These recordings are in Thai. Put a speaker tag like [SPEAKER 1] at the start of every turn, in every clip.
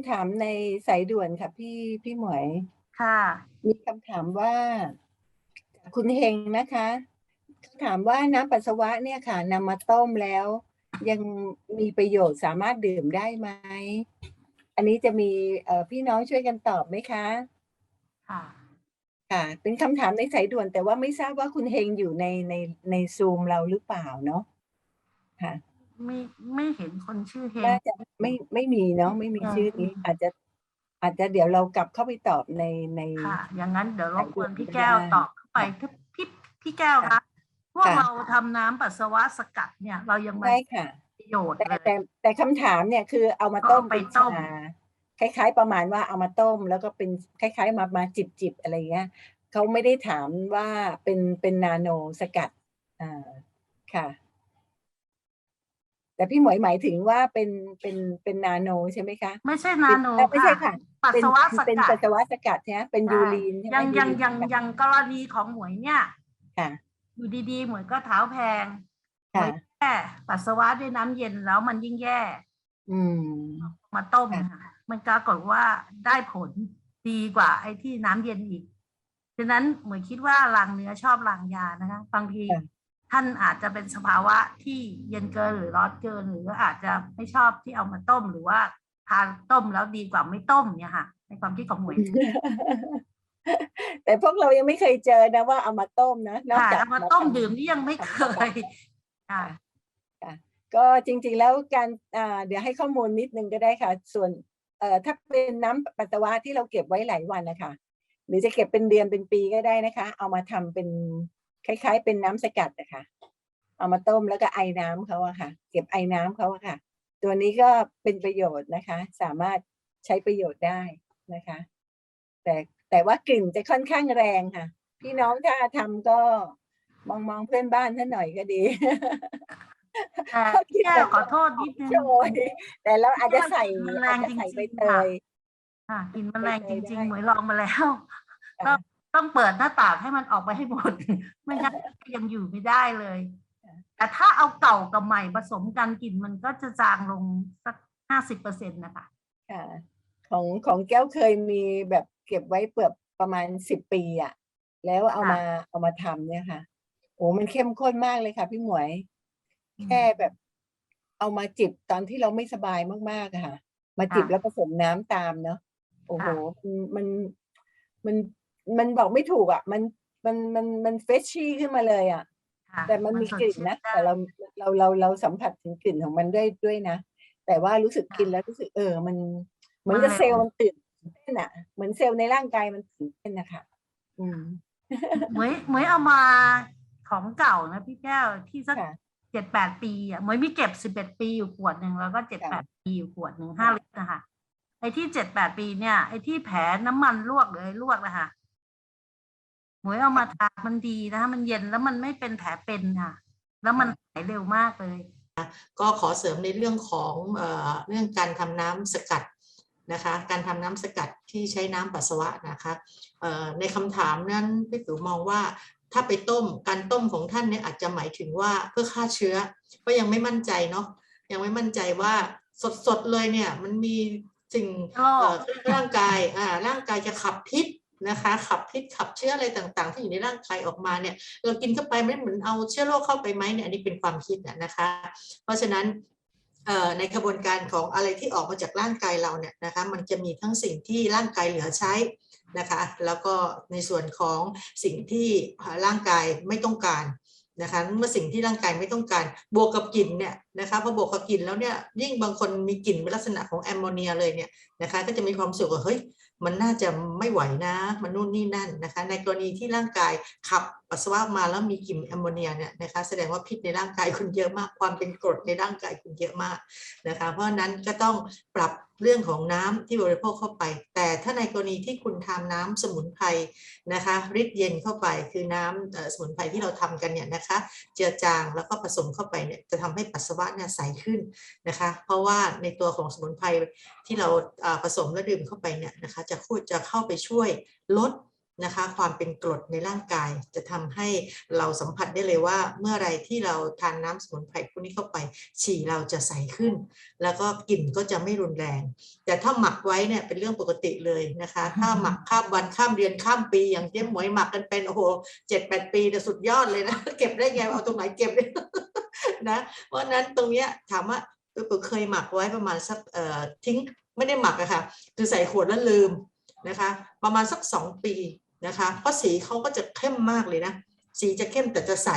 [SPEAKER 1] มีคำถามในสายด่วนค่ะพี่พี่หมวย
[SPEAKER 2] ค่ะ
[SPEAKER 1] มีคำถามว่า คุณเฮงนะคะเขาถามว่าน้ำปัสสาวะเนี่ยค่ะนำมาต้มแล้ว ยังมีประโยชน์สามารถดื่มได้ไหม อันนี้จะมีเอ่อพี่น้องช่วยกันตอบไหมคะ
[SPEAKER 2] ค่ะ
[SPEAKER 1] ค่ะ เป็นคำถามในสายด่วน แต่ว่าไม่ทราบว่าคุณเฮงอยู่ในในในซูมเราหรือเปล่าเนาะค่ะ
[SPEAKER 2] ไม่ไม่เห็นคนชื่อเฮง
[SPEAKER 1] น่าจะไม่ไม่มีเนาะไม่มีชื่อนี้ อาจจะอาจจะเดี๋ยวเรากลับเข้าไปตอบในใน
[SPEAKER 2] ค่ะ อย่างนั้นเดี๋ยวรบกวนพี่
[SPEAKER 1] ได้
[SPEAKER 2] แก้วตอบเข้าไปถ้าพี่พี่แก้วคะพวก
[SPEAKER 1] ค่ะ
[SPEAKER 2] เราทำน้ำปัสสาวะสกัดเนี่ย เรายังไม่
[SPEAKER 1] ได้ค่ะ
[SPEAKER 2] ประโยชน์
[SPEAKER 1] แต่
[SPEAKER 2] เลย
[SPEAKER 1] แต่แต่คำถามเนี่ยคือเอามา
[SPEAKER 2] ก็
[SPEAKER 1] ต้ม
[SPEAKER 2] เอาไป
[SPEAKER 1] เป็น
[SPEAKER 2] ต้ม
[SPEAKER 1] ชาคล้าย ๆ ประมาณว่าเอามาต้ม แล้วก็เป็นคล้าย ๆ มามาจิบจิบอะไรเงี้ยเขาไม่ได้ถามว่าเป็นเป็นนาโนสกัดอ่าค่ะ แต่พี่หมวยหมายถึงว่าเป็นเป็นเป็นนาโนใช่ไหมคะ
[SPEAKER 2] ไม่ใช่นาโน
[SPEAKER 1] เอ่อไม่ใช่ค่ะ
[SPEAKER 2] ปัส
[SPEAKER 1] เป็น
[SPEAKER 2] สาวะส
[SPEAKER 1] เป็น
[SPEAKER 2] กั
[SPEAKER 1] ปั
[SPEAKER 2] ด
[SPEAKER 1] สสาวะสกัดใช่ไหมเป็น
[SPEAKER 2] ใช่
[SPEAKER 1] ยูรีนใช่ไหม
[SPEAKER 2] ยังยัง
[SPEAKER 1] รีน
[SPEAKER 2] ยัง
[SPEAKER 1] สกัด
[SPEAKER 2] ยังกรณีของหมวยเนี่ย
[SPEAKER 1] ค่ะ
[SPEAKER 2] อยู่ดีๆหมวยก็เท้าแพงหม
[SPEAKER 1] ค่ะ
[SPEAKER 2] วยแย่ปัสสาวะด้วยน้ำเย็นแล้วมันยิ่งแย่
[SPEAKER 1] อืม
[SPEAKER 2] มาต้ม
[SPEAKER 1] ค่ะ
[SPEAKER 2] ค่ะมันปรากฏว่าได้ผลดีกว่าไอ้ที่น้ำเย็นอีกฉะนั้นเหมือนคิดว่าลางเนื้อชอบลางยานะคะบางที ท่านอาจจะเป็นสภาวะที่เย็นเกินหรือร้อนเกิน หรืออาจจะไม่ชอบที่เอามาต้มหรือว่าทานต้มแล้วดีกว่าไม่ต้มเนี่ยค่ะ ในความคิดของหมวย
[SPEAKER 1] แต่พวกเรายังไม่เคยเจอนะว่าเอามาต้มนะนอก
[SPEAKER 2] ค่ะ
[SPEAKER 1] จาก
[SPEAKER 2] เอามาต้ม
[SPEAKER 1] ทำ
[SPEAKER 2] ดื่มนี่ยังไม่เคยค่ะ
[SPEAKER 1] ก็จริงๆแล้วการอ่าเดี๋ยวให้ข้อมูลนิดนึงก็ได้ค่ะ ส่วนเอ่อถ้าเป็นน้ำปัสสาวะที่เราเก็บไว้หลายวันนะคะหรือจะเก็บเป็นเดือนเป็นปีก็ได้นะคะ เอามาทำเป็น คล้าย ๆ เป็นน้ำสกัดนะคะเอามาต้มแล้วก็ไอน้ำเขาอะค่ะ เก็บไอน้ำเขาอะค่ะ ตัวนี้ก็เป็นประโยชน์นะคะ สามารถใช้ประโยชน์ได้นะคะ แต่แต่ว่ากลิ่นจะค่อนข้างแรงค่ะ พี่น้องถ้าทำก็มองมองๆเพื่อนบ้านท่านหน่อยก็ดี
[SPEAKER 2] แต่พี่แก้วขอโทษนิดนึง
[SPEAKER 1] โชยแต่เราอาจจะใส่
[SPEAKER 2] มันแร
[SPEAKER 1] อาจ
[SPEAKER 2] ง
[SPEAKER 1] จะใส่
[SPEAKER 2] จริงๆ
[SPEAKER 1] ใบเต
[SPEAKER 2] ค่ะ
[SPEAKER 1] ย
[SPEAKER 2] ค่ะกลินมันแรงจริง
[SPEAKER 1] ได้
[SPEAKER 2] ๆเหมวยลองมาแล้ว
[SPEAKER 1] ค่ะ
[SPEAKER 2] ก็ ต้องเปิดหน้าต่างให้มันออกไปให้หมดไม่งั้นยังอยู่ไม่ได้เลย แต่ถ้าเอาเก่ากับใหม่ผสมกันกลิ่นมันก็จะจางลงสักห้าสิบเปอร์เซ็นต์นะคะ
[SPEAKER 1] ค่ะของของแก้วเคยมีแบบเก็บไว้เปลือกประมาณสิบปีอะแล้วเอามาเอามาทำเนี่ยค่ะโอ้มันเข้มข้นมากเลยค่ะ พี่หมวย แค่แบบเอามาจิบตอนที่เราไม่สบายมากๆอะค่ะ มาจิบแล้วผสมน้ำตามเนาะโอ้โหมันมัน มันมันบอกไม่ถูกอะ มันมันมันมันเฟชชี่ขึ้นมาเลยอะ
[SPEAKER 2] ค่ะ
[SPEAKER 1] แต่มันมี
[SPEAKER 2] สด
[SPEAKER 1] กลิ่น
[SPEAKER 2] ชื่
[SPEAKER 1] นะ
[SPEAKER 2] ได้
[SPEAKER 1] แต่เราเราเราเราสัมผัสถึงกลิ่นของมันด้วยด้วยนะ แต่ว่ารู้สึกกินแล้วรู้สึกเออ มันเหมือนกับเซลล์มันตื่นเต้นอะ เหมือนเซลล์ในร่างกายมันตื่นเต้นนะคะอืม
[SPEAKER 2] เหมวยเหมวยเอามาของเก่านะพี่แก้วที่สัก
[SPEAKER 1] ค่ะ
[SPEAKER 2] เจ็ดแปดปีอะเหมวยมีเก็บสิบเอ็ดปีอยู่ขวดหนึ่งแล้วก็เจ็ดแปดปีอยู่ขวดหนึ่งห้าลิตรนะคะไอ้ที่เจ็ดแปดปีเนี่ยไอ้ที่แผลน้ำมันลวกเลยลวกนะคะ หมวยเอามาทามันดีนะคะมันเย็นแล้วมันไม่เป็นแผลเป็นค่ะ แล้วมันหายเร็วมากเลย
[SPEAKER 3] ก็ขอเสริมในเรื่องของเออเรื่องการทำน้ำสกัดนะคะ การทำน้ำสกัดที่ใช้น้ำปัสสาวะนะคะเอ่อในคำถามนั้นพี่ติ๋วมองว่าถ้าไปต้มการต้มของท่านเนี่ยอาจจะหมายถึงว่าเพื่อฆ่าเชื้อ ก็ยังไม่มั่นใจเนาะยังไม่มั่นใจว่าสดๆเลยเนี่ยมันมีสิ่ง
[SPEAKER 2] โรค
[SPEAKER 3] เอ่อร่างกายอ่าร่างกายจะขับพิษ นะคะขับพิษขับเชื้ออะไรต่างๆ ที่อยู่ในร่างกายออกมาเนี่ยเรากินเข้าไปไม่เหมือนเอาเชื้อโรคเข้าไปไหมเนี่ยอันนี้เป็นความคิดนะนะคะ เพราะฉะนั้นในกระบวนการของอะไรที่ออกมาจากร่างกายเราเนี่ยนะคะมันจะมีทั้งสิ่งที่ร่างกายเหลือใช้นะคะแล้วก็ในส่วนของสิ่งที่ร่างกายไม่ต้องการนะคะเมื่อสิ่งที่ร่างกายไม่ต้องการบวกกับกลิ่นเนี่ยนะคะพอบวกกับกลิ่นแล้วเนี่ยยิ่งบางคนมีกลิ่นเป็นลักษณะของแอมโมเนียเลยเนี่ยนะคะก็จะมีความสึกว่าเฮ้ย มันน่าจะไม่ไหวนะมันนู่นนี่นั่นนะคะในกรณีที่ร่างกายขับปัสสาวะมาแล้วมีกลิ่นแอมโมเนียเนี่ยนะคะแสดงว่าพิษในร่างกายคุณเยอะมากความเป็นกรดในร่างกายคุณเยอะมากนะคะเพราะนั้นก็ต้องปรับเรื่องของน้ำที่บริโภคเข้าไป แต่ถ้าในกรณีที่คุณทำน้ำสมุนไพรนะคะริดเย็นเข้าไปคือน้ำเอ่อสมุนไพรที่เราทำกันเนี่ยนะคะเจือจางแล้วก็ผสมเข้าไปเนี่ยจะทำให้ปัสสาวะเนี่ยใสขึ้นนะคะ เพราะว่าในตัวของสมุนไพรที่เราอ่าผสมและดื่มเข้าไปเนี่ยนะคะจะคูจะเข้าไปช่วยลดนะคะความเป็นกรดในร่างกายจะทำให้เราสัมผัสได้เลยว่า เมื่อไรที่เราทานน้ำสมุนไพรพวกนี้เข้าไป ฉี่เราจะใสขึ้น แล้วก็กลิ่นก็จะไม่รุนแรง แต่ถ้าหมักไว้เนี่ยเป็นเรื่องปกติเลยนะคะ ถ้าหมักข้ามวันข้ามเดือนข้ามปีอย่างเจ๊หมวยหมักกันเป็นโอ้โหเจ็ดแปดปีเนี่ยสุดยอดเลยนะ เก็บได้ไงเอาตรงไหนเก็บนะเพราะฉะนั้นตรงเนี้ยถามว่าปุ๊บเคยหมักไว้ประมาณสักเอ่อทิ้ง ไม่ได้หมักอะค่ะคือใส่ขวดแล้วลืมนะคะ ประมาณสักสองปีนะคะเพราะสีเขาก็จะเข้มมากเลยนะสีจะเข้มแต่จะใส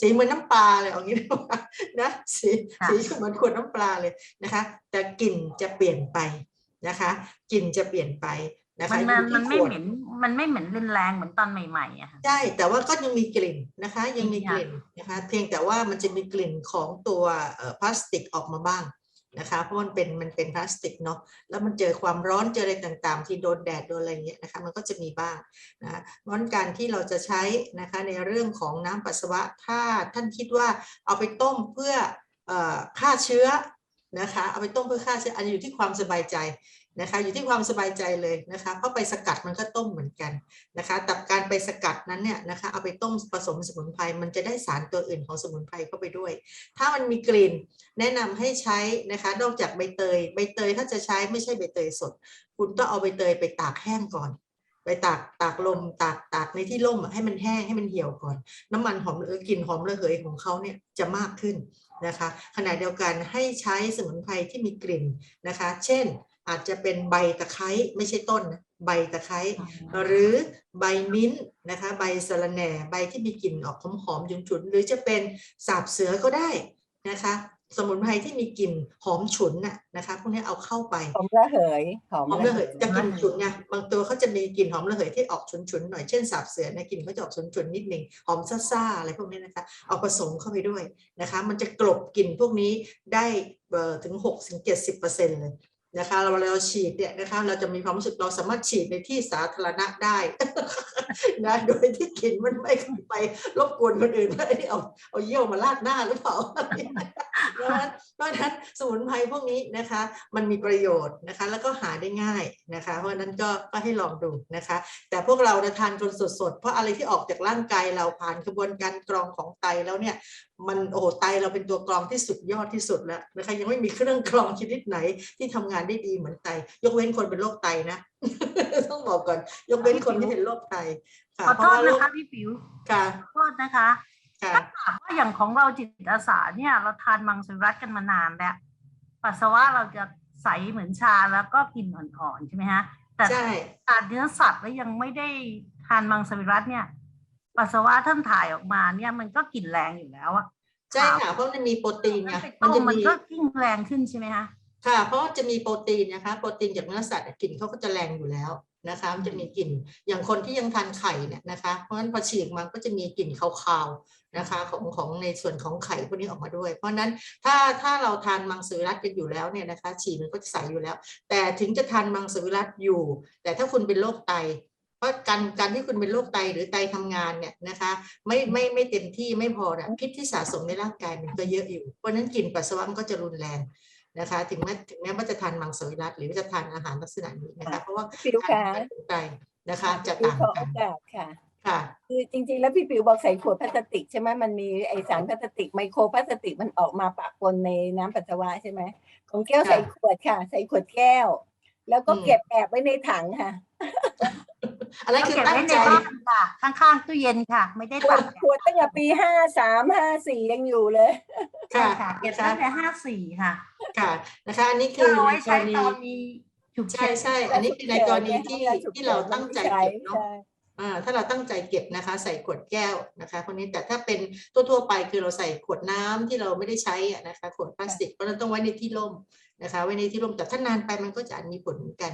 [SPEAKER 3] สีเหมือนน้ำปลาเลยเอางี้ดีกว่านะสี
[SPEAKER 2] ค่ะ
[SPEAKER 3] สีเหมือนขวดน้ำปลาเลยนะคะ แต่กลิ่นจะเปลี่ยนไปนะคะกลิ่นจะเปลี่ยนไปนะ
[SPEAKER 2] มั
[SPEAKER 3] คะ
[SPEAKER 2] นมัน
[SPEAKER 3] อยู่
[SPEAKER 2] มัน
[SPEAKER 3] ที่
[SPEAKER 2] ไม่
[SPEAKER 3] ขวด
[SPEAKER 2] เหม็นมันไม่เหม็นรุนแรงเหมือนตอนใหม่ๆอะค่ะ
[SPEAKER 3] ใช่แต่ว่าก็ยังมีกลิ่นนะคะ ยังมี
[SPEAKER 2] ค่ะ
[SPEAKER 3] กลิ่นนะคะ เพียงแต่ว่ามันจะมีกลิ่นของตัวเอ่อพลาสติกออกมาบ้าง นะคะเพราะมันเป็นมันเป็นพลาสติกเนาะแล้วมันเจอความร้อนเจออะไรต่างๆ ที่โดนแดดโดนอะไรเงี้ยนะคะมันก็จะมีบ้างนะคะเพราะฉะนั้นการที่เราจะใช้นะคะในเรื่องของน้ำปัสสาวะถ้าท่านคิดว่าเอาไปต้มเพื่อฆ่าเชื้อนะคะเอาไปต้มเพื่อฆ่าเชื้ออันอยู่ที่ความสบายใจ นะคะอยู่ที่ความสบายใจเลยนะคะเพราะไปสกัดมันก็ต้มเหมือนกันนะคะแต่การไปสกัดนั้นเนี่ยนะคะเอาไปต้มผสมสมุนไพรมันจะได้สารตัวอื่นของสมุนไพรเข้าไปด้วย ถ้ามันมีกลิ่นแนะนำให้ใช้นะคะนอกจากใบเตย ใบเตยถ้าจะใช้ไม่ใช่ใบเตยสด คุณต้องเอาใบเตยไปตากแห้งก่อนไปตากตากลมตากตากในที่ร่มให้มันแห้งให้มันเหี่ยวก่อน น้ำมันหอมเออกลิ่นหอมระเหยของเขาเนี่ยจะมากขึ้นนะคะขณะเดียวกันให้ใช้สมุนไพรที่มีกลิ่นนะคะ เช่น อาจจะเป็นใบตะไคร้ไม่ใช่ต้นนะใบตะไคร้หรือใบมิ้นท์นะคะใบสะระแหน่ใบที่มีกลิ่นออกหอมๆฉุนๆหรือจะเป็นสาบเสือก็ได้นะคะ สมุนไพรที่มีกลิ่นหอมฉุนน่ะนะคะพวกนี้เอาเข้าไป
[SPEAKER 1] หอมระเหยหอม
[SPEAKER 3] หอมระเหยจะกลิ่นฉุนไงบางตัวเขาจะมีกลิ่นหอมระเหยที่ออกฉุนๆหน่อยเช่นสาบเสือนะกลิ่นเขาจะออกฉุนๆนิดนึงหอมซ่าๆอะไรพวกนี้นะคะเอาผสมเข้าไปด้วยนะคะ มันจะกลบกลิ่นพวกนี้ได้เอ่อถึง6ถึง70เปอร์เซ็นต์เลย นะคะเราเราฉีดเนี่ยนะคะเราจะมีความรู้สึกเราสามารถฉีดในที่สาธารณะได้นะโดยที่กลิ่นมันไม่ไปรบกวนคนอื่นว่าไอ้นี่เอาเอาเยี่ยวมาลาดหน้าหรือเปล่าเพราะฉะนั้นเพราะฉะนั้นสมุนไพรพวกนี้นะคะ มันมีประโยชน์นะคะ แล้วก็หาได้ง่ายนะคะ เพราะฉะนั้นก็ก็ให้ลองดูนะคะ แต่พวกเราจะทานจนสดๆเพราะอะไรที่ออกจากร่างกายเราผ่านกระบวนการกรองของไตแล้วเนี่ยมันโอ้โหไตเราเป็นตัวกรองที่สุดยอดที่สุดแล้วนะคะยังไม่มีเครื่องกรองชนิดไหนที่ทำงานได้ดีเหมือนไต ยกเว้นคนเป็นโรคไตนะต้องบอกก่อน ยกเว้นคนที่เป็นโรคไตค่ะ
[SPEAKER 2] ขอ
[SPEAKER 3] เพ
[SPEAKER 2] โท
[SPEAKER 3] ราะ
[SPEAKER 2] ษ
[SPEAKER 3] ว่าโร
[SPEAKER 2] นะ
[SPEAKER 3] ค
[SPEAKER 2] คะพี่ปิ๋ว
[SPEAKER 3] ค่ะ
[SPEAKER 2] ขอโทษนะคะ
[SPEAKER 3] ค่ะ
[SPEAKER 2] ถ้าถามว่าอย่างของเราจิตอาสาเนี่ย เราทานมังสวิรัตกันมานานแล้วปัสสาวะเราจะใสเหมือนชาแล้วก็กลิ่นอ่อนๆใช่ไหมฮะแต่
[SPEAKER 3] ใช่
[SPEAKER 2] ทานเนื้อสัตว์แล้วยังไม่ได้ทานมังสวิรัตเนี่ย ปัสสาวะท่านถ่ายออกมาเนี่ยมันก็กลิ่นแรงอยู่แล้วอะ
[SPEAKER 3] ใช่ค่ะเพราะมันมีโปรตีนไง
[SPEAKER 2] ไป
[SPEAKER 3] มัน
[SPEAKER 2] ต้
[SPEAKER 3] จะ
[SPEAKER 2] มมัน
[SPEAKER 3] มี
[SPEAKER 2] ก็ยิ่งแรงขึ้นใช่ไหมคะ
[SPEAKER 3] ค่ะ เพราะว่าจะมีโปรตีนนะคะ โปรตีนจากเนื้อสัตว์อะกลิ่นเขาก็จะแรงอยู่แล้วนะคะมันจะมีกลิ่นอย่างคนที่ยังทานไข่เนี่ยนะคะ เพราะฉะนั้นพอฉีกมันก็จะมีกลิ่นคาวๆนะคะของของในส่วนของไข่พวกนี้ออกมาด้วย เพราะฉะนั้นถ้าถ้าเราทานมังสวิรัตกันอยู่แล้วเนี่ยนะคะ ฉี่มันก็จะใสอยู่แล้ว แต่ถึงจะทานมังสวิรัตอยู่ แต่ถ้าคุณเป็นโรคไตเพ ราะการการที่คุณเป็นโรคไตหรือไตทำงานเนี่ยนะคะไม่ไม่ไม่เต็มที่ไม่พอนะพิษที่สะสมในร่างกายมันก็เยอะอยู่ เพราะฉะนั้นกลิ่นปัสสาวะมันก็จะรุนแรงนะคะถึงแม้ถึงแม้ว่าจะทานมังสวิรัตหรือว่าจะทานอาหารลักษณะนี้นะคะ เพราะว่า
[SPEAKER 1] พี่ปิ๋ว
[SPEAKER 3] การ
[SPEAKER 1] ค่ะ
[SPEAKER 3] ทำงานของไตนะคะ จะ
[SPEAKER 1] พี่
[SPEAKER 3] ต่าง
[SPEAKER 1] ขอ
[SPEAKER 3] กั
[SPEAKER 1] โอนกาสค่ะ
[SPEAKER 3] ค่ะ
[SPEAKER 1] คือจริงๆ แล้วพี่ปิ๋วบอกใส่ขวดพลาสติกใช่ไหมมันมีไอสารพลาสติกไมโครพลาสติกมันออกมาปะปนในน้ำปัสสาวะใช่ไหมของแก้ว
[SPEAKER 3] ค่ะ
[SPEAKER 1] ใส่ขวดค่ะ ใส่ขวดแก้ว แล้วก็
[SPEAKER 3] อืม
[SPEAKER 1] เก็บแอบไว้ในถังค่ะ
[SPEAKER 3] อะไรคือ
[SPEAKER 2] เก็บ
[SPEAKER 3] ตั้ง
[SPEAKER 2] ไว้ใน
[SPEAKER 3] ใจ
[SPEAKER 2] บ้านค่ะ ข้างๆตู้เย็นค่ะ ไม่ได้
[SPEAKER 1] ขว
[SPEAKER 2] ตั
[SPEAKER 1] ด
[SPEAKER 2] ด
[SPEAKER 1] ขวดตั้งแต่ปีห้าสามห้าสี่ยังอยู่เลย
[SPEAKER 2] ใช่
[SPEAKER 3] ค่ะ
[SPEAKER 2] ค่ะเก็บ
[SPEAKER 3] นะคะ
[SPEAKER 2] ตั้งแต่ห้าสี่ค่ะ
[SPEAKER 3] ค่ะนะคะ อันนี้คื
[SPEAKER 2] ก็
[SPEAKER 3] อ
[SPEAKER 2] เอาไว้
[SPEAKER 3] ในก
[SPEAKER 2] ใช้
[SPEAKER 3] รณี
[SPEAKER 2] ตอนมีฉุก
[SPEAKER 3] ใช่
[SPEAKER 2] เฉิน
[SPEAKER 3] ใช่อันนี้คือในกรณีที่ที่เราตั้งใจเก็บเนาะ
[SPEAKER 1] ใช่
[SPEAKER 3] อ่าถ้าเราตั้งใจเก็บนะคะ ใส่ขวดแก้วนะคะคนนี้แต่ถ้าเป็นทั่วๆไปคือเราใส่ขวดน้ำที่เราไม่ได้ใช้อะนะคะขวดพลาสติกเพราะฉะนั้นต้องไว้ในที่ร่มนะคะ ไว้ในที่ร่มแต่ถ้านานไปมันก็จะอาจมีผลเหมือนกัน